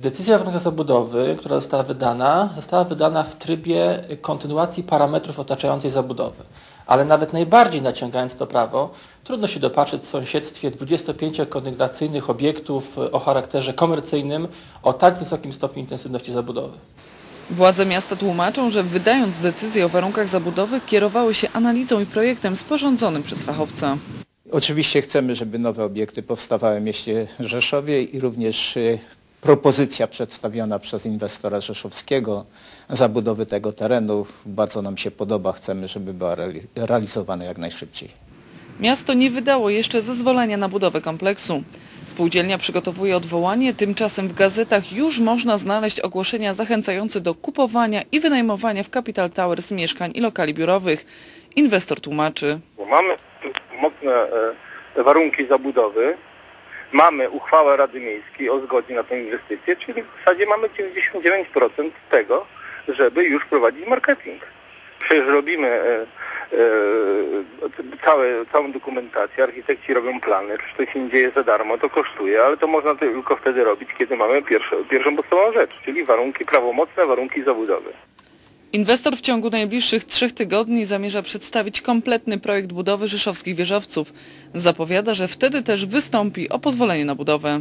Decyzja o warunkach zabudowy, która została wydana, została wydana w trybie kontynuacji parametrów otaczającej zabudowy. Ale nawet najbardziej naciągając to prawo, trudno się dopatrzeć w sąsiedztwie 25-kondygnacyjnych obiektów o charakterze komercyjnym o tak wysokim stopniu intensywności zabudowy. Władze miasta tłumaczą, że wydając decyzję o warunkach zabudowy kierowały się analizą i projektem sporządzonym przez fachowca. Oczywiście chcemy, żeby nowe obiekty powstawały w mieście Rzeszowie i również y, propozycja przedstawiona przez inwestora rzeszowskiego zabudowy tego terenu bardzo nam się podoba. Chcemy, żeby była reali- realizowana jak najszybciej. Miasto nie wydało jeszcze zezwolenia na budowę kompleksu. Spółdzielnia przygotowuje odwołanie, tymczasem w gazetach już można znaleźć ogłoszenia zachęcające do kupowania i wynajmowania w Capital Towers mieszkań i lokali biurowych. Inwestor tłumaczy. Mamy mocne e, warunki zabudowy, mamy uchwałę Rady Miejskiej o zgodzie na tę inwestycję, czyli w zasadzie mamy 99% tego, żeby już prowadzić marketing. Przecież robimy e, e, całe, całą dokumentację, architekci robią plany, przecież to się nie dzieje za darmo, to kosztuje, ale to można tylko wtedy robić, kiedy mamy pierwszą, pierwszą podstawową rzecz, czyli warunki prawomocne, warunki zabudowy. Inwestor w ciągu najbliższych trzech tygodni zamierza przedstawić kompletny projekt budowy rzeszowskich wieżowców. Zapowiada, że wtedy też wystąpi o pozwolenie na budowę.